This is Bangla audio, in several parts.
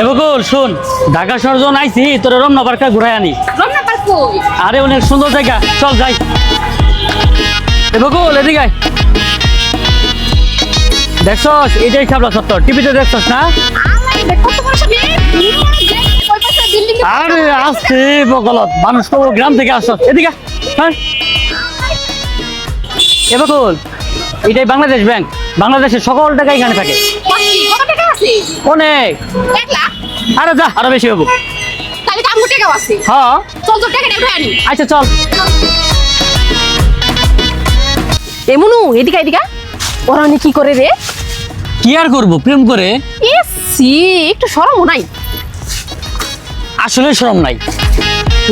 এ বকুল শুন ঢাকা শহর যখন আইছি তোর রমনা পার্কটা ঘুরাই আনি। রমনা পার্ক কই? আরে অনেক সুন্দর জায়গা। চল যাই। এ বকুল এদিকে আয়। দেখছস? এটাই খাবলা সত্তর। টিভিতে দেখছস না? আরে আসছে বকলত। মানুষ তো গ্রাম থেকে আসছ এদিকে হ্যাঁ? এ বকুল এটাই বাংলাদেশ ব্যাংক। বাংলাদেশের সকল টাকা এখানে থাকে। কত টাকা আছে অনেক। এক লাখ আরে যা আরও বেশি হব। তাহলে তো আমগো টাকাও আছে হ্যাঁ। চল তোর টাকা উঠে আনি আচ্ছা চল। এ মনু এদিকে এদিকে। ওরা অনেক কি করে রে? কি আর করব? প্রেম করে? এসি একটু শরমও নাই। আসলে শরম নাই।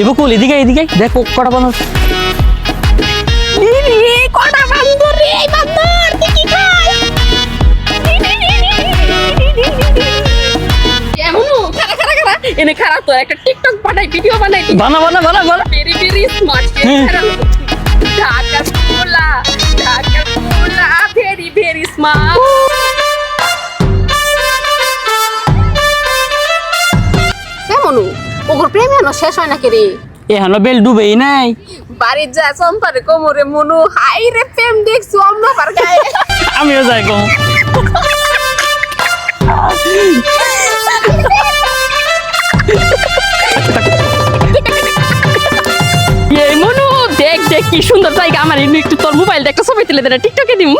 এ বকুল এদিকে এদিকে। দেখ কটা বানর কটা বান্দর রে এনে খারা তো একটা টিকটক বানাই ভিডিও বানাই। বানা বানা বানা বানা। Very very smart. ঢাকা পোলা ঢাকা পোলা ভেরি ভেরি স্মার্ট কেমনু ওগর প্রেম এনো শেষ হয় নাকি রে? এ হানো বেল ডুবেই নাই। বাড়ির যা চম্পারে কোমরে মনু হাই রে প্রেম দেখছু অন্য পার গায়ে। আমিও যাই কম। এই মনু, দেখ দেখ, কি সুন্দর জায়গা। আমার একটু তোর মোবাইল একটা ছবি তুলে দেয় টিকটকে দিম।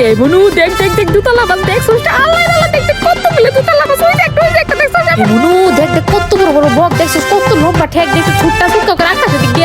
এই মনু দেখ দেখ দেখ দুতলা বাস দেখ সুইটা আল্লাহ আল্লাহ দেখ দেখ কতগুলো দুতলা বাস ওই দেখ ওই দেখ দেখ এই মনু দেখ দেখ কত বড় বড় বক দেখছিস কত লম্বা ঠেক দেখ ছুটটা ছুট্টা করে আকাশে দিকে